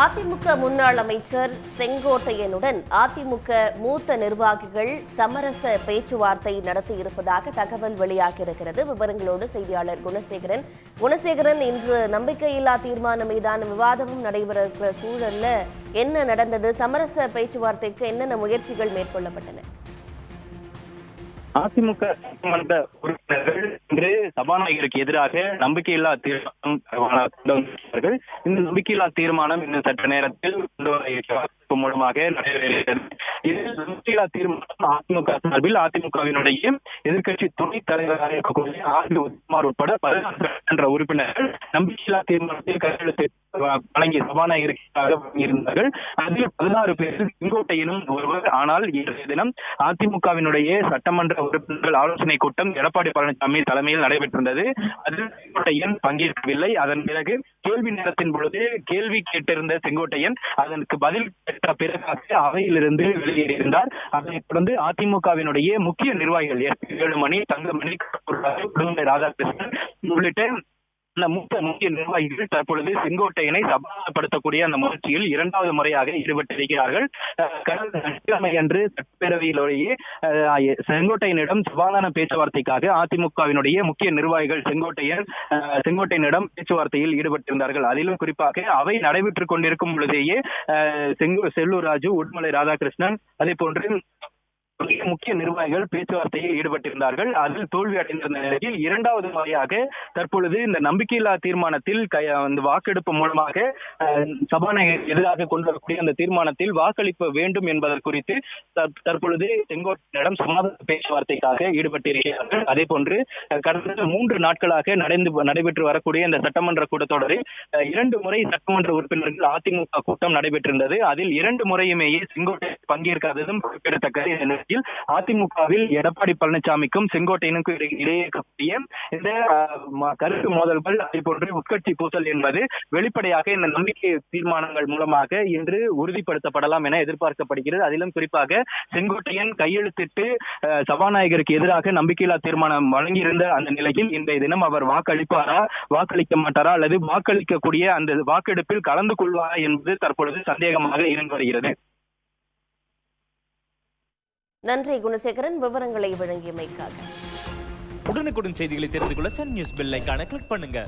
அதிமுக முன்னாள் அமைச்சர் செங்கோட்டையனுடன் அதிமுக மூத்த நிர்வாகிகள் சமரச பேச்சுவார்த்தை நடத்தியிருப்பதாக தகவல் வெளியாகியிருக்கிறது. விவரங்களோடு செய்தியாளர் குணசேகரன். குணசேகரன் இன்று நம்பிக்கையில்லா தீர்மானம் மீதான விவாதமும் நடைபெற இருக்கிற சூழல்ல என்ன நடந்தது? சமரச பேச்சுவார்த்தைக்கு என்னென்ன முயற்சிகள் மேற்கொள்ளப்பட்டன? அதிமுக சட்டமன்ற உறுப்பினர்கள் இன்று சபாநாயகருக்கு எதிராக நம்பிக்கையில்லா தீர்மானம் இந்த நம்பிக்கையில்லா தீர்மானம் இன்னும் சற்று நேரத்தில் கொண்டு வர மூலமாக நடைபெறுகிறது இதில் நம்பிக்கையில்லா தீர்மானம் அதிமுக சார்பில் அதிமுகவினுடைய எதிர்கட்சி துணைத் தலைவராக இருக்கக்கூடிய ஆர் பி உதயகுமார் உட்பட பதினான்கு சட்டமன்ற உறுப்பினர்கள் நம்பிக்கையில்லா தீர்மானத்தில் கையெழுத்து வழங்கி சபாநாயகருக்காக வழங்கியிருந்தார்கள். அதில் பதினாறு பேர் செங்கோட்டையனும் ஒருவர். ஆனால் இன்றைய தினம் அதிமுகவினுடைய சட்டமன்ற உறுப்பினர்கள் ஆலோசனை கூட்டம் எடப்பாடி பழனிசாமி தலைமையில் நடைபெற்றிருந்தது. அதில் செங்கோட்டையன் பங்கேற்கவில்லை. அதன் பிறகு கேள்வி நேரத்தின் பொழுது கேள்வி கேட்டிருந்த செங்கோட்டையன் அதற்கு பதில் பெற்ற பிறகாக அவையிலிருந்து வெளியேறியிருந்தார். அதனைத் தொடர்ந்து அதிமுகவினுடைய முக்கிய நிர்வாகிகள் எஸ் பி வேலுமணி தங்கமணி ராதாகிருஷ்ணன் உள்ளிட்ட அந்த மூத்த முக்கிய நிர்வாகிகள் தற்பொழுது செங்கோட்டையனை சமாதானப்படுத்தக்கூடிய அந்த முயற்சியில் இரண்டாவது முறையாக ஈடுபட்டிருக்கிறார்கள். கடந்த சனிக்கிழமை அன்று சட்டப்பேரவையிலேயே செங்கோட்டையனிடம் சமாதான பேச்சுவார்த்தைக்காக அதிமுகவினுடைய முக்கிய நிர்வாகிகள் செங்கோட்டையன் செங்கோட்டையனிடம் பேச்சுவார்த்தையில் ஈடுபட்டிருந்தார்கள். அதிலும் குறிப்பாக அவை நடைபெற்றுக் கொண்டிருக்கும் பொழுதேயே அஹ், செல்லூர் ராஜு உடுமலை ராதாகிருஷ்ணன் அதே போன்று முக்கிய நிர்வாகிகள் பேச்சுவார்த்தையில் ஈடுபட்டிருந்தார்கள். அதில் தோல்வி அடைந்திருந்த நிலையில் இரண்டாவது முறையாக தற்பொழுது இந்த நம்பிக்கையில்லா தீர்மானத்தில் அந்த வாக்கெடுப்பு மூலமாக சபாநாயகர் எதிராக கொண்டு வரக்கூடிய அந்த தீர்மானத்தில் வாக்களிப்பு வேண்டும் என்பது குறித்து தற்பொழுது செங்கோட்டையிடம் சமாதான பேச்சுவார்த்தைக்காக ஈடுபட்டிருக்கிறார்கள். அதே போன்று கடந்த மூன்று நாட்களாக நடந்து நடைபெற்று வரக்கூடிய இந்த சட்டமன்ற கூட்டத்தொடரில் இரண்டு முறை சட்டமன்ற உறுப்பினர்கள் அதிமுக கூட்டம் நடைபெற்றிருந்தது. அதில் இரண்டு முறையுமேயே செங்கோட்டை பங்கேற்காததும் குறிப்பிடத்தக்கது. இந்த அதிமுகவில் எடப்பாடி பழனிசாமிக்கும் செங்கோட்டையனுக்கும் இடையே இருக்கக்கூடிய இந்த கருத்து மோதல்கள் அதே போன்று உட்கட்சி பூசல் என்பது வெளிப்படையாக இந்த நம்பிக்கை தீர்மானங்கள் மூலமாக இன்று உறுதிப்படுத்தப்படலாம் என எதிர்பார்க்கப்படுகிறது. அதிலும் குறிப்பாக செங்கோட்டையன் கையெழுத்திட்டு அஹ், சபாநாயகருக்கு எதிராக நம்பிக்கையில்லா தீர்மானம் வழங்கியிருந்த அந்த நிலையில் இன்றைய தினம் அவர் வாக்களிப்பாரா வாக்களிக்க மாட்டாரா அல்லது வாக்களிக்கக்கூடிய அந்த வாக்கெடுப்பில் கலந்து கொள்வாரா என்பது தற்பொழுது சந்தேகமாக இருந்து வருகிறது. நன்றி குணசேகரன் விவரங்களை வழங்கியமைக்காக. உடனுக்குடன் செய்திகளை தெரிந்து கொள்ள சன் நியூஸ் பெல் ஐக்கான கிளிக் பண்ணுங்க.